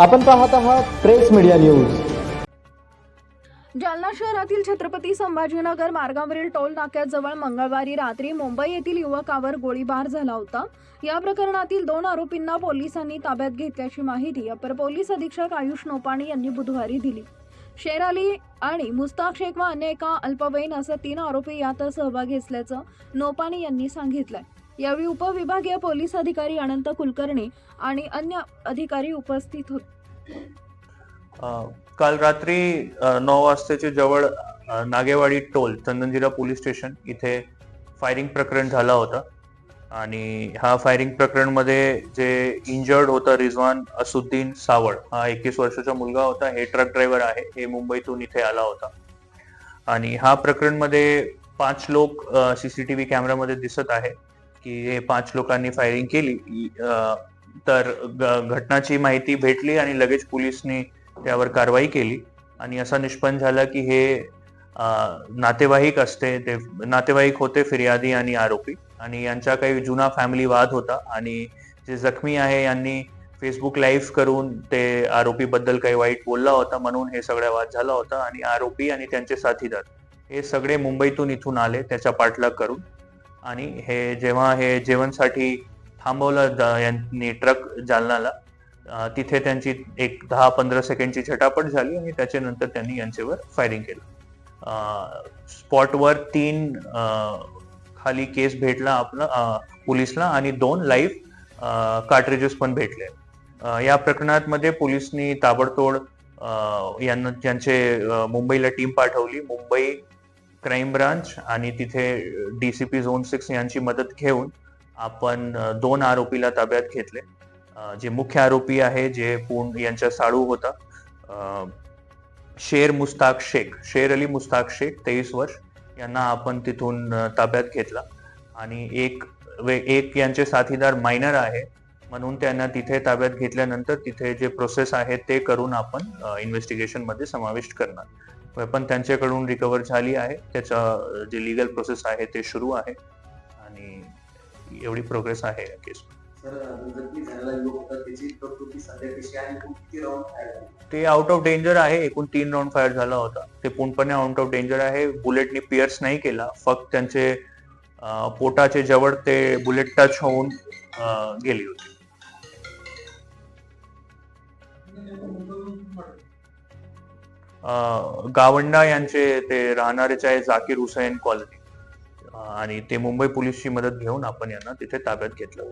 आपण पाहत आहात प्रेस मीडिया न्यूज. जालना शहरातील छत्रपती संभाजीनगर मार्गावरील टोल नाक्याजवळ मंगळवारी रात्री मुंबई येथील युवकावर गोळीबार झाला होता. या प्रकरणातील दोन आरोपींना पोलिसांनी ताब्यात घेतल्याची माहिती अपर पोलीस अधीक्षक आयुष नोपाणी यांनी बुधवारी दिली. शेर अली आणि मुस्ताक शेख व अन्य एका अल्पवयीन असे तीन आरोपी यात सहभागी असल्याचं नोपाणी यांनी सांगितलंय. यावेळी उपविभागीय पोलीस अधिकारी अनंत कुलकर्णी आणि अन्य अधिकारी उपस्थित होते. काल रात्री नऊ वाजताच्या जवळ Nagewadi toll Chandanjira police station इथे फायरिंग प्रकरण झाला होता. आणि हा फायरिंग प्रकरणमध्ये जे इंजर्ड होता रिजवान असुद्दीन सावळ हा एकवीस वर्षाचा मुलगा होता हे ट्रक ड्रायव्हर आहे हे मुंबईतून इथे आला होता. आणि हा प्रकरणमध्ये पाच लोक सीसीटीव्ही कॅमेरामध्ये दिसत आहे. की हे पाच लोकांनी फायरिंग केली. तर घटनाची माहिती भेटली आणि लगेच पोलिसनी त्यावर कारवाई केली. आणि असा निष्पन्न झाला की हे नातेवाईक असते ते नातेवाईक होते फिर्यादी आणि आरोपी. आणि यांचा काही जुना फॅमिली वाद होता आणि जे जखमी आहे यांनी फेसबुक लाईव्ह करून ते आरोपी बद्दल काही वाईट बोलला होता म्हणून हे सगळ्या वाद झाला होता आणि आरोपी आणि त्यांचे साथीदार हे सगळे मुंबईतून इथून आले त्याचा पाठलाग करून. आणि हे जेव्हा हे जेवणसाठी थांबवलं यांनी ट्रक जालनाला तिथे त्यांची एक दहा पंधरा सेकंडची झटापट झाली आणि त्याच्यानंतर त्यांनी यांच्यावर फायरिंग केलं. स्पॉटवर तीन खाली केस भेटला आपला पोलिसला आणि दोन लाईव्ह कार्ट्रिजेस पण भेटले. या प्रकरणात मध्ये पोलिसनी ताबडतोड यांना त्यांचे मुंबईला टीम पाठवली. मुंबई क्राईम ब्रांच आणि तिथे D C P zone six यांची मदत घेऊन आपण दोन आरोपीला ताब्यात घेतले. जे मुख्य आरोपी आहे जे पूर्ण यांच्या साळू होता शेर मुस्ताक शेख शेर अली मुस्ताक शेख तेवीस वर्ष यांना आपण तिथून ताब्यात घेतला. आणि एक वे- एक यांचे साथीदार मायनर आहे म्हणून त्यांना तिथे ताब्यात घेतल्यानंतर तिथे जे प्रोसेस आहे ते करून आपण इन्व्हेस्टिगेशनमध्ये समाविष्ट करणार. पण त्यांच्याकडून रिकवर झाली आहे. त्याचा जे लिगल प्रोसेस आहे ते सुरू आहे. आणि एवढी प्रोग्रेस आहे या केस तो आउट ऑफ डेंजर आहे. एकूण तीन राऊंड फायर झाला होता. ते पूर्णपणे आउट ऑफ डेंजर आहे. बुलेटनी पिअर्स नाही केला. फक्त त्यांचे पोटाचे जवळ ते बुलेट टच होऊन गेली होती. गावंडा यांचे ते राहणारेच आहे जाकीर हुसैन कॉलनी. आणि ते मुंबई पोलीसची मदत घेऊन आपण यांना तिथे ताब्यात घेतलं.